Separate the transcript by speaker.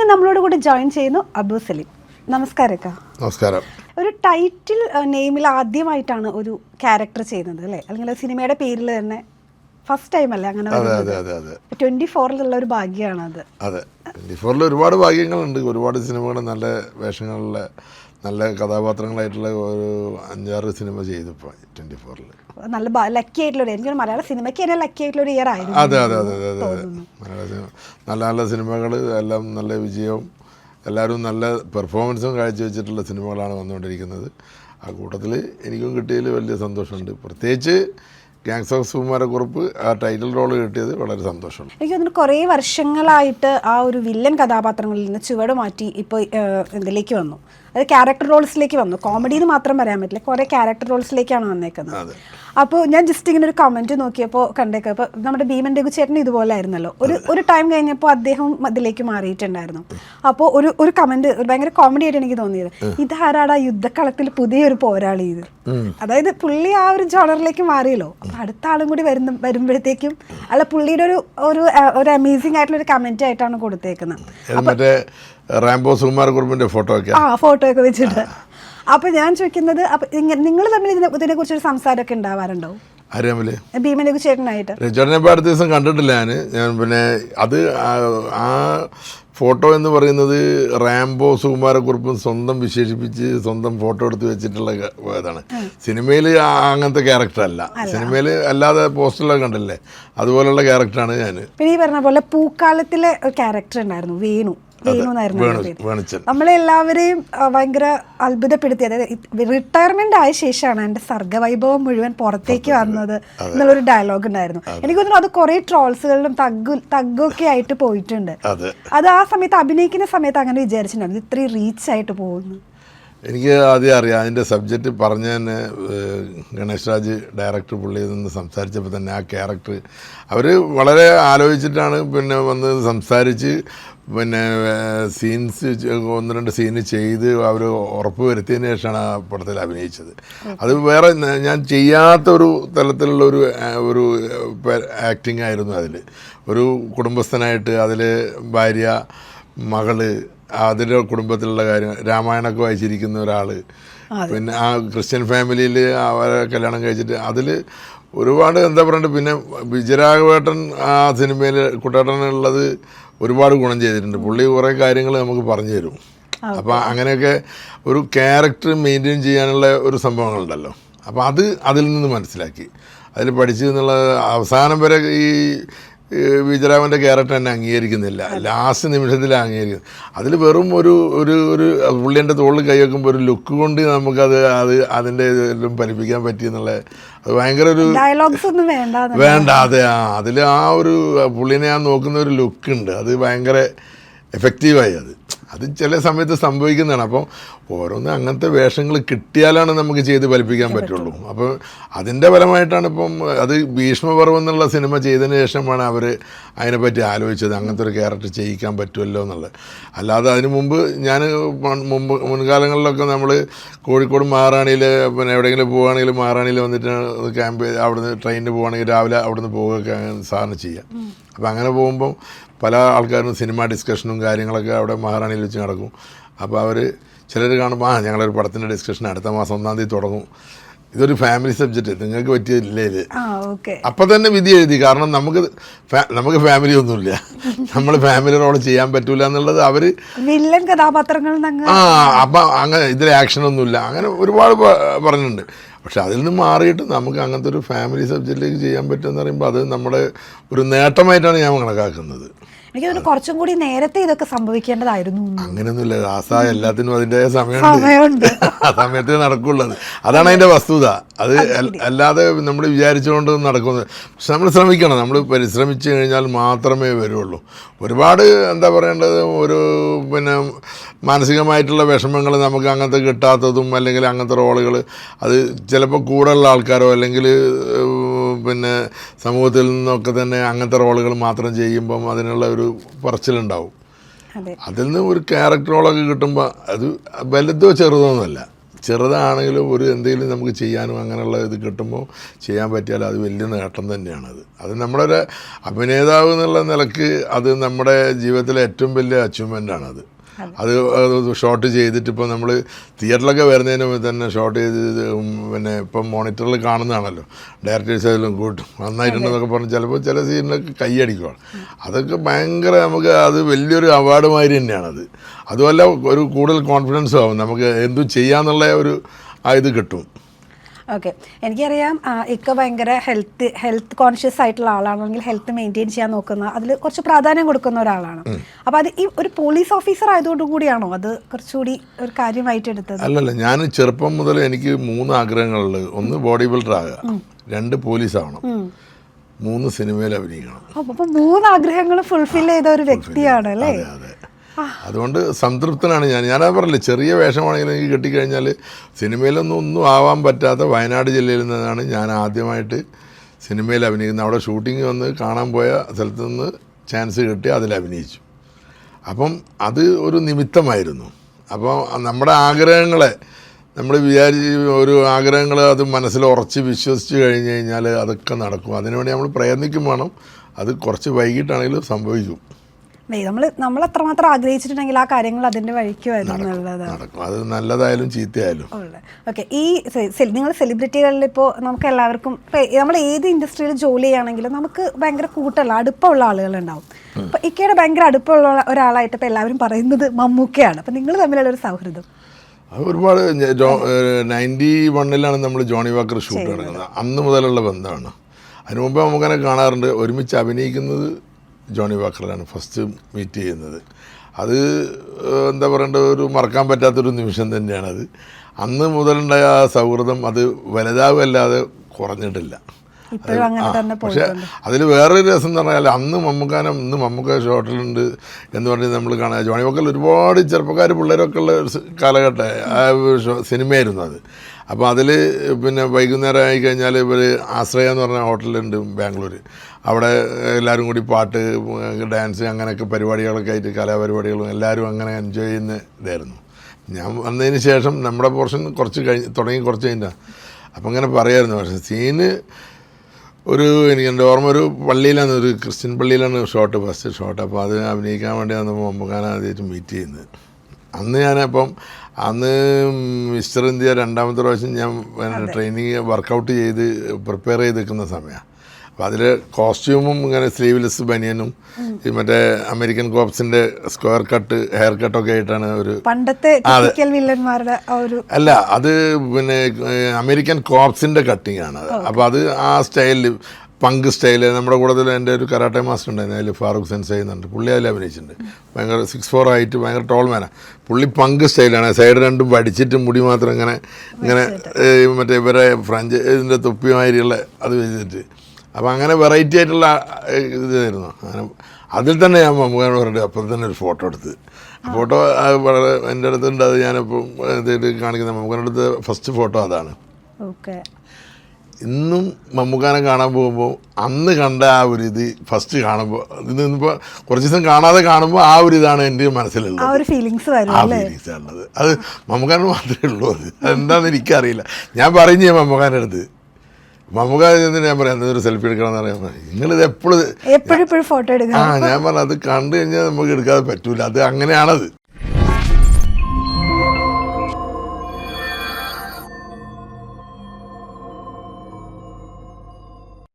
Speaker 1: ഇന്ന് നമ്മളോട് കൂടെ ജോയിൻ ചെയ്യുന്നു അബു സലീം. നമസ്കാരം
Speaker 2: നമസ്കാരം.
Speaker 1: ഒരു ടൈറ്റിൽ നെയിമിൽ ആദ്യമായിട്ടാണ് ഒരു ക്യാരക്ടർ ചെയ്യുന്നത് അല്ലേ? അല്ലെങ്കിൽ സിനിമയുടെ പേരിൽ തന്നെ ഫസ്റ്റ് ടൈം അല്ലേ അങ്ങനെ ട്വന്റി ഫോറിലുള്ള ഒരു ഭാഗ്യമാണ് അതെ.
Speaker 2: ട്വന്റി ഫോറിൽ ഒരുപാട് ഭാഗ്യങ്ങളുണ്ട്. ഒരുപാട് സിനിമകൾ നല്ല വേഷങ്ങളിലെ നല്ല കഥാപാത്രങ്ങളായിട്ടുള്ള ഒരു അഞ്ചാറ് സിനിമ ചെയ്തു ഇപ്പോൾ ട്വന്റി ഫോറിൽ
Speaker 1: നല്ല ലക്കി ആയിട്ടുള്ള ഒരു എനിക്ക് മലയാള സിനിമയ്ക്ക് തന്നെ ലക്കി ആയിട്ടുള്ള ഒരു ഇയർ ആയിരുന്നു
Speaker 2: അതെ അതെ അതെ അതെ അതെ. അതെ മലയാള സിനിമ നല്ല നല്ല സിനിമകൾ എല്ലാം നല്ല വിജയവും എല്ലാവരും നല്ല പെർഫോമൻസും കാഴ്ചവെച്ചിട്ടുള്ള സിനിമകളാണ് വന്നുകൊണ്ടിരിക്കുന്നത്. ആ കൂട്ടത്തിൽ എനിക്കും കിട്ടിയതിൽ വലിയ സന്തോഷമുണ്ട്. പ്രത്യേകിച്ച് ഗാങ്സ് ഓഫ് സുകുമാരക്കുറുപ്പ് ആ ടൈറ്റിൽ റോൾ കിട്ടിയത് വളരെ സന്തോഷമാണ്.
Speaker 1: എനിക്ക് തോന്നുന്നു കുറേ വർഷങ്ങളായിട്ട് ആ ഒരു വില്ലൻ കഥാപാത്രങ്ങളിൽ നിന്ന് ചുവട് മാറ്റി ഇപ്പോൾ ഇതിലേക്ക് വന്നു. അത് ക്യാരക്ടർ റോൾസിലേക്ക് വന്നു. കോമഡിന്ന് മാത്രം പറയാൻ പറ്റില്ല. കുറേ ക്യാരക്ടർ റോൾസിലേക്കാണ് വന്നേക്കുന്നത്. അപ്പോൾ ഞാൻ ജസ്റ്റ് ഇങ്ങനെ ഒരു കമന്റ് നോക്കിയപ്പോൾ കണ്ടേക്കാം. അപ്പോൾ നമ്മുടെ ഭീമൻ രഘുചേട്ടൻ ഇതുപോലെ ആയിരുന്നല്ലോ ഒരു ഒരു ടൈം കഴിഞ്ഞപ്പോൾ അദ്ദേഹം അതിലേക്ക് മാറിയിട്ടുണ്ടായിരുന്നു. അപ്പോൾ ഒരു ഒരു കമന്റ് ഭയങ്കര കോമഡി ആയിട്ട് എനിക്ക് തോന്നിയത്. ഇതാരാടാ യുദ്ധക്കളത്തിൽ പുതിയൊരു പോരാളി ഇത്? അതായത് പുള്ളി ആ ഒരു ജോണറിലേക്ക് മാറിയല്ലോ. അപ്പൊ അടുത്ത ആളും കൂടി വരുന്ന വരുമ്പോഴത്തേക്കും അല്ല പുള്ളിയുടെ ഒരു ഒരു ഒരു അമേസിംഗ് ആയിട്ടുള്ള ഒരു കമന്റ് ആയിട്ടാണ് കൊടുത്തേക്കുന്നത്.
Speaker 2: റാംബോ സുകുമാരക്കുറുപ്പിന്റെ ഫോട്ടോ ഒക്കെ.
Speaker 1: ആ ഫോട്ടോ ഒക്കെ വെച്ചിട്ട്. അപ്പൊ ഞാൻ ചോദിക്കുന്നത് നിങ്ങൾ തമ്മിൽ ഇതിനെ ഇതിനെ കുറിച്ചൊരു സംസാരമൊക്കെ ഉണ്ടാവാറുണ്ടോ?
Speaker 2: ആരാമൽ ഇപ്പോൾ അടുത്ത ദിവസം കണ്ടിട്ടില്ല ഞാൻ ഞാൻ പിന്നെ അത് ആ- ഫോട്ടോ എന്ന് പറയുന്നത് റാംബോ സുകുമാരക്കുറിപ്പും സ്വന്തം വിശേഷിപ്പിച്ച് സ്വന്തം ഫോട്ടോ എടുത്ത് വെച്ചിട്ടുള്ള ഇതാണ്. സിനിമയിൽ അങ്ങനത്തെ ക്യാരക്ടർ അല്ല. സിനിമയിൽ അല്ലാതെ പോസ്റ്ററിലൊക്കെ കണ്ടില്ലേ? അതുപോലുള്ള ക്യാരക്ടറാണ് ഞാൻ
Speaker 1: പിന്നെ ഈ പറഞ്ഞ പോലെ പൂക്കാലത്തിലെ ക്യാരക്ടർ ഉണ്ടായിരുന്നു വേണു. നമ്മളെല്ലാവരെയും ഭയങ്കര അത്ഭുതപ്പെടുത്തി. അതായത് റിട്ടയർമെന്റ് ആയ ശേഷമാണ് എന്റെ സർഗവൈഭവം മുഴുവൻ പുറത്തേക്ക് വന്നത് എന്നുള്ളൊരു ഡയലോഗ് ഉണ്ടായിരുന്നു. എനിക്ക് തോന്നുന്നു അത് കുറെ ട്രോൾസുകളിലും തഗ്ഗു തഗ്ഗൊക്കെ ആയിട്ട് പോയിട്ടുണ്ട്.
Speaker 2: അതെ.
Speaker 1: ആ സമയത്ത് അഭിനയിക്കുന്ന സമയത്ത് അങ്ങനെ വിചാരിച്ചിട്ടുണ്ടായിരുന്നു. ഇത് ഇത്രയും റീച്ച് ആയിട്ട് പോകുന്നു.
Speaker 2: എനിക്ക് ആദ്യം അറിയാം അതിന്റെ സബ്ജക്റ്റ് പറഞ്ഞ തന്നെ ഗണേഷ് രാജ് ഡയറക്ടർ പുള്ളിയിൽ നിന്ന് സംസാരിച്ചപ്പോൾ തന്നെ ആ ക്യാരക്ടർ അവർ വളരെ ആലോചിച്ചിട്ടാണ് പിന്നെ വന്ന് സംസാരിച്ച് പിന്നെ സീൻസ് ഒന്ന് രണ്ട് സീന് ചെയ്ത് അവർ ഉറപ്പ് വരുത്തിയതിന് ശേഷമാണ് ആ പടത്തിൽ അഭിനയിച്ചത്. അത് വേറെ ഞാൻ ചെയ്യാത്ത ഒരു തലത്തിലുള്ള ഒരു ഒരു ആക്ടിങ് ആയിരുന്നു അതിൽ ഒരു കുടുംബസ്ഥനായിട്ട് അതിൽ ഭാര്യ മകൾ അതിന്റെ കുടുംബത്തിലുള്ള കാര്യം രാമായണമൊക്കെ വായിച്ചിരിക്കുന്ന ഒരാൾ. പിന്നെ ആ ക്രിസ്ത്യൻ ഫാമിലിയിൽ അവരെ കല്യാണം കഴിച്ചിട്ട് അതിൽ ഒരുപാട് എന്താ പറയുക പിന്നെ വിജയരാഘവേട്ടൻ ആ സിനിമയിൽ കുട്ടേട്ടനുള്ളത് ഒരുപാട് ഗുണം ചെയ്തിട്ടുണ്ട്. പുള്ളി കുറേ കാര്യങ്ങൾ നമുക്ക് പറഞ്ഞു തരും. അപ്പോൾ അങ്ങനെയൊക്കെ ഒരു ക്യാരക്ടർ മെയിന്റെയിൻ ചെയ്യാനുള്ള ഒരു സംഭവങ്ങളുണ്ടല്ലോ. അപ്പോൾ അത് അതിൽ നിന്ന് മനസ്സിലാക്കി. അതിൽ പഠിച്ചു എന്നുള്ളത് അവസാനം വരെ ഈ ഈ വിജയരാമന്റെ ക്യാരക്ടർ തന്നെ അംഗീകരിക്കുന്നില്ല. ലാസ്റ്റ് നിമിഷത്തിൽ അംഗീകരിക്കുന്നു അതിൽ വെറും ഒരു ഒരു ഒരു പുള്ളിന്റെ തോളിൽ കൈ വെക്കുമ്പോൾ ഒരു ലുക്ക് കൊണ്ട് നമുക്കത് അത് അതിന്റെ ഇതെല്ലാം ഫലിപ്പിക്കാൻ പറ്റിയെന്നുള്ള അത് ഭയങ്കര ഒരു
Speaker 1: ഡയലോഗ്സ് ഒന്നും വേണ്ട
Speaker 2: വേണ്ട അതെ ആ അതിൽ ആ ഒരു പുള്ളിനെ ഞാൻ നോക്കുന്ന ഒരു ലുക്ക് ഉണ്ട്. അത് ഭയങ്കര എഫക്റ്റീവായി അത്. അത് ചില സമയത്ത് സംഭവിക്കുന്നതാണ്. അപ്പോൾ ഓരോന്ന് അങ്ങനത്തെ വേഷങ്ങൾ കിട്ടിയാലാണ് നമുക്ക് ചെയ്ത് ഫലിപ്പിക്കാൻ പറ്റുള്ളൂ. അപ്പോൾ അതിന്റെ ഫലമായിട്ടാണ് ഇപ്പം അത് ഭീഷ്മപർവം എന്നുള്ള സിനിമ ചെയ്തതിന് ശേഷമാണ് അവർ അതിനെപ്പറ്റി ആലോചിച്ചത്. അങ്ങനത്തെ ഒരു ക്യാരക്ടർ ചെയ്യിക്കാൻ പറ്റുമല്ലോ എന്നുള്ളത്. അല്ലാതെ അതിന് മുമ്പ് ഞാൻ മുമ്പ് മുൻകാലങ്ങളിലൊക്കെ നമ്മൾ കോഴിക്കോട് മഹാറാണിയിൽ പിന്നെ എവിടെയെങ്കിലും പോവുകയാണെങ്കിൽ മഹാറാണിയിൽ വന്നിട്ട് ക്യാമ്പ് അവിടുന്ന് ട്രെയിനിന് പോവുകയാണെങ്കിൽ രാവിലെ അവിടുന്ന് പോവുകയൊക്കെ സാറിന് ചെയ്യാം. അപ്പം അങ്ങനെ പോകുമ്പം പല ആൾക്കാരും സിനിമ ഡിസ്കഷനും കാര്യങ്ങളൊക്കെ അവിടെ മഹാറാണിയിൽ വെച്ച് നടക്കും. അപ്പോൾ അവർ ചിലർ കാണുമ്പോൾ ആ ഞങ്ങളൊരു പടത്തിന്റെ ഡിസ്കഷൻ അടുത്ത മാസം ഒന്നാം തീയതി തുടങ്ങും. ഇതൊരു ഫാമിലി സബ്ജക്റ്റ് നിങ്ങൾക്ക് പറ്റിയില്ലേ ഇത് അപ്പം തന്നെ വിധി എഴുതി. കാരണം നമുക്ക് നമുക്ക് ഫാമിലി ഒന്നുമില്ല. നമ്മൾ ഫാമിലി റോൾ ചെയ്യാൻ പറ്റൂല എന്നുള്ളത് അവർ
Speaker 1: വില്ലൻ കഥാപാത്രങ്ങൾ
Speaker 2: ആ അപ്പം അങ്ങനെ ഇതിൽ ആക്ഷൻ ഒന്നുമില്ല അങ്ങനെ ഒരുപാട് പറഞ്ഞിട്ടുണ്ട്. പക്ഷെ അതിൽ നിന്ന് മാറിയിട്ട് നമുക്ക് അങ്ങനത്തെ ഒരു ഫാമിലി സബ്ജക്റ്റിലേക്ക് ചെയ്യാൻ പറ്റുമെന്ന് പറയുമ്പോൾ അത് നമ്മുടെ ഒരു നേട്ടമായിട്ടാണ് ഞാൻ കണക്കാക്കുന്നത്.
Speaker 1: എനിക്ക് തോന്നുന്നു കുറച്ചും കൂടി നേരത്തെ ഇതൊക്കെ സംഭവിക്കേണ്ടതായിരുന്നു.
Speaker 2: അങ്ങനെയൊന്നുമില്ല ആസ എല്ലാത്തിനും അതിന്റെ സമയമുണ്ട്. ആ സമയത്ത് നടക്കുള്ളത് അതാണ് അതിന്റെ വസ്തുത. അത് അല്ലാതെ നമ്മൾ വിചാരിച്ചുകൊണ്ട് നടക്കുന്നത് പക്ഷെ നമ്മൾ ശ്രമിക്കണം. നമ്മൾ പരിശ്രമിച്ചു കഴിഞ്ഞാൽ മാത്രമേ വരുള്ളൂ. ഒരുപാട് എന്താ പറയേണ്ടത്? ഒരു പിന്നെ മാനസികമായിട്ടുള്ള വിഷമങ്ങൾ നമുക്ക് അങ്ങനത്തെ കിട്ടാത്തതും അല്ലെങ്കിൽ അങ്ങനത്തെ റോളുകൾ അത് ചിലപ്പോൾ കൂടെയുള്ള ആൾക്കാരോ അല്ലെങ്കിൽ പിന്നെ സമൂഹത്തിൽ നിന്നൊക്കെ തന്നെ അങ്ങനത്തെ റോളുകൾ മാത്രം ചെയ്യുമ്പം അതിനുള്ള ഒരു പറച്ചിലുണ്ടാവും.
Speaker 1: അതെ.
Speaker 2: അതിൽ നിന്ന് ഒരു ക്യാരക്ടർ റോളൊക്കെ കിട്ടുമ്പോൾ അത് വലുതോ ചെറുതോ ഒന്നുമല്ല ചെറുതാണെങ്കിലും ഒരു എന്തെങ്കിലും നമുക്ക് ചെയ്യാനും അങ്ങനെയുള്ള ഇത് കിട്ടുമ്പോൾ ചെയ്യാൻ പറ്റിയാൽ അത് വലിയ നേട്ടം തന്നെയാണത് അത്. നമ്മുടെ ഒരു അഭിനേതാവ് എന്നുള്ള നിലയ്ക്ക് അത് നമ്മുടെ ജീവിതത്തിലെ ഏറ്റവും വലിയ അച്ചീവ്മെന്റ് ആണത്. അത്. ഷോട്ട് ചെയ്തിട്ട് ഇപ്പോൾ നമ്മൾ തിയേറ്ററിലൊക്കെ വരുന്നതിന് തന്നെ ഷോട്ട് ചെയ്ത് പിന്നെ ഇപ്പം മോണിറ്ററിൽ കാണുന്നതാണല്ലോ. ഡയറക്ടേഴ്സ് ആയാലും കൂട്ടും. നന്നായിട്ടുണ്ടെന്നൊക്കെ പറഞ്ഞ് ചിലപ്പോൾ ചില സീനിലൊക്കെ കൈയടിക്കുവാണ് അതൊക്കെ ഭയങ്കര നമുക്ക് അത് വലിയൊരു അവാർഡ് മാതിരി തന്നെയാണത്. അതുമല്ല ഒരു കൂടുതൽ കോൺഫിഡൻസും ആവും. നമുക്ക് എന്തും ചെയ്യാന്നുള്ള ഒരു ആ ഇത് കിട്ടും.
Speaker 1: ഓക്കെ എനിക്കറിയാം ഇക്ക ഭയങ്കര ഹെൽത്ത് ഹെൽത്ത് കോൺഷ്യസ് ആയിട്ടുള്ള ആളാണ്. അല്ലെങ്കിൽ ഹെൽത്ത് മെയിന്റെയിൻ ചെയ്യാൻ നോക്കുന്ന അതിൽ കുറച്ച് പ്രാധാന്യം കൊടുക്കുന്ന ഒരാളാണ്. അപ്പോൾ അത് ഈ ഒരു പോലീസ് ഓഫീസർ ആയതുകൊണ്ട് കൂടിയാണോ അത് കുറച്ചുകൂടി ഒരു കാര്യമായിട്ട് എടുത്തത്?
Speaker 2: അല്ലല്ല ഞാൻ ചെറുപ്പം മുതൽ എനിക്ക് മൂന്ന് ആഗ്രഹങ്ങളുള്ളത് ഒന്ന് ബോഡി ബിൽഡർ ആകുക രണ്ട് പോലീസ് ആവണം. മൂന്ന് സിനിമയിൽ അഭിനയിക്കണം.
Speaker 1: മൂന്ന് ആഗ്രഹങ്ങൾ ഫുൾഫിൽ ചെയ്ത ഒരു വ്യക്തിയാണ് അല്ലേ?
Speaker 2: അതുകൊണ്ട് സംതൃപ്തനാണ് ഞാൻ. ഞാനത് പറഞ്ഞില്ലേ ചെറിയ വേഷമാണെങ്കിലും എനിക്ക് കിട്ടിക്കഴിഞ്ഞാൽ സിനിമയിലൊന്നും ഒന്നും ആവാൻ പറ്റാത്ത വയനാട് ജില്ലയിൽ നിന്നാണ് ഞാൻ ആദ്യമായിട്ട് സിനിമയിൽ അഭിനയിക്കുന്നത്. അവിടെ ഷൂട്ടിംഗ് വന്ന് കാണാൻ പോയ സ്ഥലത്ത് നിന്ന് ചാൻസ് കിട്ടി അതിൽ അഭിനയിച്ചു. അപ്പം അത് ഒരു നിമിത്തമായിരുന്നു. അപ്പോൾ നമ്മുടെ ആഗ്രഹങ്ങളെ നമ്മൾ വിചാരിച്ച് ഒരു ആഗ്രഹങ്ങൾ അത് മനസ്സിൽ ഉറച്ച് വിശ്വസിച്ച് കഴിഞ്ഞ് കഴിഞ്ഞാൽ അതൊക്കെ നടക്കും. അതിനുവേണ്ടി നമ്മൾ പ്രയത്നിക്കും വേണം. അത് കുറച്ച് വൈകിട്ടാണെങ്കിലും സംഭവിക്കും.
Speaker 1: നമ്മൾ നമ്മൾ അത്രമാത്രം ആഗ്രഹിച്ചിട്ടുണ്ടെങ്കിൽ ആ കാര്യങ്ങൾ അതിന്റെ വഴിക്ക് വരും എന്നുള്ളതാണ്.
Speaker 2: അത് നല്ലതായാലും ചീത്തയായാലും.
Speaker 1: ഓക്കെ ഈ നിങ്ങൾ സെലിബ്രിറ്റികളിൽ ഇപ്പോൾ നമുക്ക് എല്ലാവർക്കും നമ്മൾ ഏത് ഇൻഡസ്ട്രിയിൽ ജോലി ചെയ്യുകയാണെങ്കിലും നമുക്ക് ഭയങ്കര കൂട്ടുള്ള അടുപ്പമുള്ള ആളുകളുണ്ടാവും. അപ്പോൾ ഇക്കയുടെ ഭയങ്കര അടുപ്പമുള്ള ഒരാളായിട്ട് ഇപ്പോൾ എല്ലാവരും പറയുന്നത് മമ്മൂക്കയാണ്. അപ്പോൾ നിങ്ങൾ തമ്മിലുള്ള ഒരു സൗഹൃദം?
Speaker 2: ഒരുപാട് നയന്റി വണ്ണിലാണ് നമ്മൾ ജോണി വാക്കർ ഷൂട്ട് നടക്കുന്നത്. അന്ന് മുതലുള്ള ബന്ധമാണ്. അതിനു മുമ്പ് നമുക്കങ്ങനെ കാണാറുണ്ട് ഒരുമിച്ച് അഭിനയിക്കുന്നത് ജോണി വാക്കറിലാണ് ഫസ്റ്റ് മീറ്റ് ചെയ്യുന്നത്. അത് എന്താ പറയേണ്ട ഒരു മറക്കാൻ പറ്റാത്തൊരു നിമിഷം തന്നെയാണത്. അന്ന് മുതലുണ്ടായ ആ സൗഹൃദം അത് വലുതാവല്ലാതെ കുറഞ്ഞിട്ടില്ല. പക്ഷെ അതിൽ വേറൊരു രസം എന്ന് പറഞ്ഞാൽ അന്ന് മമ്മൂക്കാനം ഇന്ന് മമ്മൂക്ക ഷോട്ടിലുണ്ട് എന്ന് പറഞ്ഞ് നമ്മൾ കാണാൻ ജോണി വക്കൽ ഒരുപാട് ചെറുപ്പക്കാർ പിള്ളേരൊക്കെ ഉള്ള ഒരു കാലഘട്ടം ആ സിനിമയായിരുന്നു അത്. അപ്പോൾ അതിൽ പിന്നെ വൈകുന്നേരം ആയി കഴിഞ്ഞാൽ ഇവർ ആശ്രയ എന്ന് പറഞ്ഞ ഹോട്ടലുണ്ട് ബാംഗ്ലൂർ അവിടെ എല്ലാവരും കൂടി പാട്ട് ഡാൻസ് അങ്ങനെയൊക്കെ പരിപാടികളൊക്കെ ആയിട്ട് കലാപരിപാടികളും എല്ലാവരും അങ്ങനെ എൻജോയ് ചെയ്യുന്ന ഇതായിരുന്നു. ഞാൻ വന്നതിന് ശേഷം നമ്മുടെ പോർഷൻ കുറച്ച് കഴിഞ്ഞ് തുടങ്ങി കുറച്ച് കഴിഞ്ഞാൽ അപ്പം അങ്ങനെ പറയായിരുന്നു. പക്ഷേ സീന് ഒരു എനിക്ക് എന്റെ ഓർമ്മ ഒരു പള്ളിയിലാണ് ഒരു ക്രിസ്ത്യൻ പള്ളിയിലാണ് ഷോട്ട് ഫസ്റ്റ് ഷോട്ട് അപ്പോൾ അത് അഭിനയിക്കാൻ വേണ്ടി വന്നപ്പോൾ ആദ്യമായിട്ട് മീറ്റ് ചെയ്യുന്നത്. അന്ന് ഞാനപ്പം അന്ന് മിസ്റ്റർ ഇന്ത്യ രണ്ടാമത്തെ പ്രാവശ്യം ഞാൻ ട്രെയിനിങ് വർക്കൗട്ട് ചെയ്ത് പ്രിപ്പയർ ചെയ്ത് നിൽക്കുന്ന സമയമാണ്. അപ്പോൾ അതിൽ കോസ്റ്റ്യൂമും ഇങ്ങനെ സ്ലീവ്ലെസ് ബനിയനും ഈ മറ്റേ അമേരിക്കൻ കോപ്സിന്റെ സ്ക്വയർ കട്ട് ഹെയർ കട്ടൊക്കെ ആയിട്ടാണ് ഒരു
Speaker 1: പണ്ടത്തെ ഒരു
Speaker 2: അല്ല അത് പിന്നെ അമേരിക്കൻ കോപ്സിന്റെ കട്ടിങ് ആണ് അപ്പോൾ അത് ആ സ്റ്റൈലിൽ പങ്ക് സ്റ്റൈൽ. നമ്മുടെ കൂട്ടത്തിൽ എന്റെ ഒരു കരാട്ടെ മാസ്റ്റർ ഉണ്ടായിരുന്നു. അതിൽ ഫാറൂഖ് സെൻസ് ചെയ്യുന്നുണ്ട് പുള്ളി അതിൽ അഭിനയിച്ചിട്ടുണ്ട്. ഭയങ്കര സിക്സ് ഫോർ ആയിട്ട് ഭയങ്കര ടോൾ മാനാണ് പുള്ളി പങ്ക് സ്റ്റൈലാണ്. സൈഡ് രണ്ടും വടിച്ചിട്ട് മുടി മാത്രം ഇങ്ങനെ ഇങ്ങനെ മറ്റേ ഇവരെ ഫ്രഞ്ച് ഇതിന്റെ തൊപ്പിമാതിരിയുള്ള അത് വെച്ചിട്ട് അപ്പോൾ അങ്ങനെ വെറൈറ്റി ആയിട്ടുള്ള ഇതായിരുന്നു. അങ്ങനെ അതിൽ തന്നെ ഞാൻ മമ്മൂക്കാനോട് പറഞ്ഞിട്ട് അപ്പം തന്നെ ഒരു ഫോട്ടോ എടുത്ത്. ഫോട്ടോ വളരെ എന്റെ അടുത്തുണ്ട്. അത് ഞാനിപ്പം ഇതായിട്ട് കാണിക്കുന്ന മമ്മൂക്കാന്റെ അടുത്ത് ഫസ്റ്റ് ഫോട്ടോ അതാണ്.
Speaker 1: ഓക്കെ
Speaker 2: ഇന്നും മമ്മൂക്കാനെ കാണാൻ പോകുമ്പോൾ അന്ന് കണ്ട ആ ഒരു ഇത് ഫസ്റ്റ് കാണുമ്പോൾ ഇത് ഇന്നിപ്പോൾ കുറച്ച് ദിവസം കാണാതെ കാണുമ്പോൾ ആ ഒരു ഇതാണ് എന്റെ
Speaker 1: ആ
Speaker 2: മനസ്സിലുള്ളത്
Speaker 1: ഒരു
Speaker 2: ആ
Speaker 1: അല്ലേ
Speaker 2: ഫീലിങ്സ് ആണുള്ളത് അത് മമ്മൂക്കാരന് മാത്രമേ ഉള്ളൂ. അത് അതെന്താണെന്ന് എനിക്കറിയില്ല. ഞാൻ പറഞ്ഞു ഞാൻ മമ്മൂക്കാരന്റെ അടുത്ത്. മമ്മൂക്ക ഞാൻ പറയാം? എന്തൊരു സെൽഫി എടുക്കണം എന്ന് പറയാൻ നിങ്ങളിത് എപ്പോഴും
Speaker 1: എപ്പോഴും ഫോട്ടോ എടുക്കുക
Speaker 2: ആ ഞാൻ പറഞ്ഞത് അത് കണ്ടു കഴിഞ്ഞാൽ നമുക്ക് എടുക്കാതെ പറ്റൂല. അത് അങ്ങനെയാണത്.